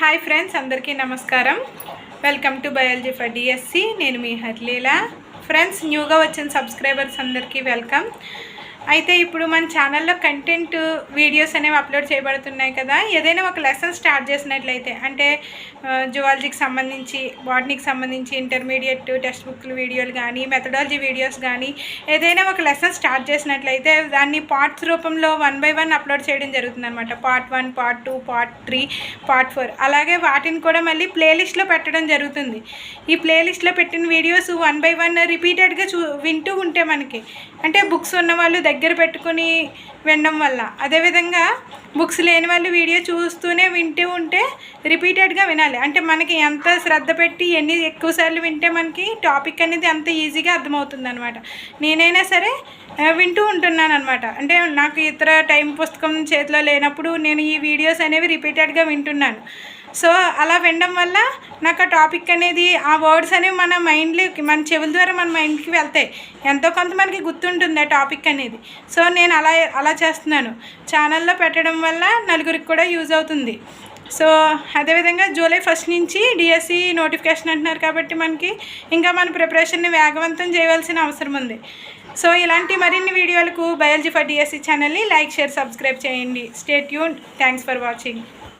Hi friends అందరికీ నమస్కారం. Welcome to biology for DSC. నేను మీ హర్లీలా. ఫ్రెండ్స్ న్యూగా వచ్చిన సబ్స్క్రైబర్స్ అందరికీ వెల్కమ్. అయితే ఇప్పుడు మన ఛానల్లో కంటెంట్ వీడియోస్ అనేవి అప్లోడ్ చేయబడుతున్నాయి కదా. ఏదైనా ఒక లెసన్ స్టార్ట్ చేసినట్లయితే అంటే జువాలజీకి సంబంధించి బాటనీకి సంబంధించి ఇంటర్మీడియట్ టెక్స్ట్ బుక్లు వీడియోలు కానీ మెథడాలజీ వీడియోస్ కానీ ఏదైనా ఒక లెసన్ స్టార్ట్ చేసినట్లయితే దాన్ని పార్ట్స్ రూపంలో వన్ బై వన్ అప్లోడ్ చేయడం జరుగుతుంది అనమాట part one part two part three part four అలాగే వాటిని కూడా మళ్ళీ ప్లేలిస్ట్లో పెట్టడం జరుగుతుంది. ఈ ప్లేలిస్ట్లో పెట్టిన వీడియోస్ వన్ బై వన్ రిపీటెడ్గా చూ వింటూ ఉంటే మనకి అంటే బుక్స్ ఉన్న వాళ్ళు దగ్గర పెట్టుకుని వినడం వల్ల. అదేవిధంగా బుక్స్ లేని వాళ్ళు వీడియో చూస్తూనే వింటూ ఉంటే రిపీటెడ్గా వినాలి. అంటే మనకి ఎంత శ్రద్ధ పెట్టి ఎన్ని ఎక్కువసార్లు వింటే మనకి టాపిక్ అనేది అంత ఈజీగా అర్థమవుతుంది అనమాట నేనైనా సరే వింటూ ఉంటున్నాను అనమాట అంటే నాకు ఇతర టైం పుస్తకం చేతిలో లేనప్పుడు నేను ఈ వీడియోస్ అనేవి రిపీటెడ్గా వింటున్నాను. సో అలా వినడం వల్ల నాకు ఆ టాపిక్ అనేది ఆ వర్డ్స్ అనేవి మన మైండ్లోకి మన చెవుల ద్వారా మన మైండ్కి వెళ్తాయి. ఎంతో కొంత మనకి గుర్తుంటుంది ఆ టాపిక్ అనేది. సో నేను అలా అలా చేస్తున్నాను. ఛానల్లో పెట్టడం వల్ల నలుగురికి కూడా యూజ్ అవుతుంది. సో అదేవిధంగా జూలై ఫస్ట్ నుంచి డిఎస్సి నోటిఫికేషన్ అంటున్నారు కాబట్టి మనకి ఇంకా మన ప్రిపరేషన్ని వేగవంతం చేయవలసిన అవసరం ఉంది. సో ఇలాంటి మరిన్ని వీడియోలకు బయాలజీ ఫర్ డిఎస్సి ఛానల్ని లైక్ షేర్ సబ్స్క్రైబ్ చేయండి. స్టేట్ యూన్ థ్యాంక్స్ ఫర్ వాచింగ్